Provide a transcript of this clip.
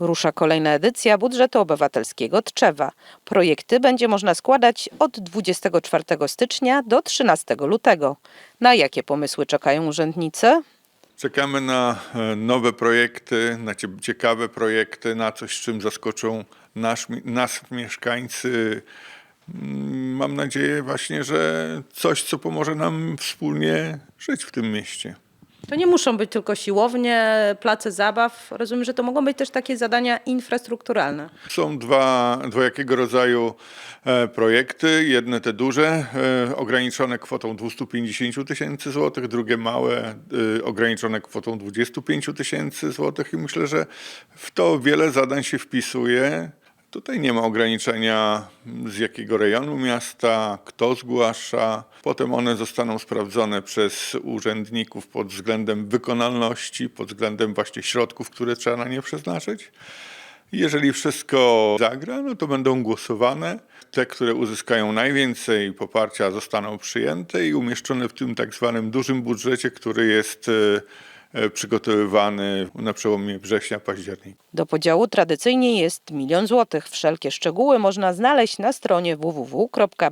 Rusza kolejna edycja budżetu obywatelskiego Tczewa. Projekty będzie można składać od 24 stycznia do 13 lutego. Na jakie pomysły czekają urzędnicy? Czekamy na e, nowe projekty, na cie- ciekawe projekty, na coś, czym zaskoczą nasz, nas, mieszkańcy. Mm, Mam nadzieję właśnie, że coś, co pomoże nam wspólnie żyć w tym mieście. To nie muszą być tylko siłownie, place zabaw. Rozumiem, że to mogą być też takie zadania infrastrukturalne. Są dwa, dwojakiego rodzaju e, projekty. Jedne te duże, e, ograniczone kwotą 250 tysięcy złotych, drugie małe, e, ograniczone kwotą 25 tysięcy złotych i myślę, że w to wiele zadań się wpisuje. Tutaj nie ma ograniczenia z jakiego rejonu miasta, kto zgłasza. Potem one zostaną sprawdzone przez urzędników pod względem wykonalności, pod względem właśnie środków, które trzeba na nie przeznaczyć. Jeżeli wszystko zagra, no to będą głosowane. Te, które uzyskają najwięcej poparcia, zostaną przyjęte i umieszczone w tym tak zwanym dużym budżecie, który jest e, przygotowywany na przełomie września, października. Do podziału tradycyjnie jest milion złotych. Wszelkie szczegóły można znaleźć na stronie www.bo.tczew.pl.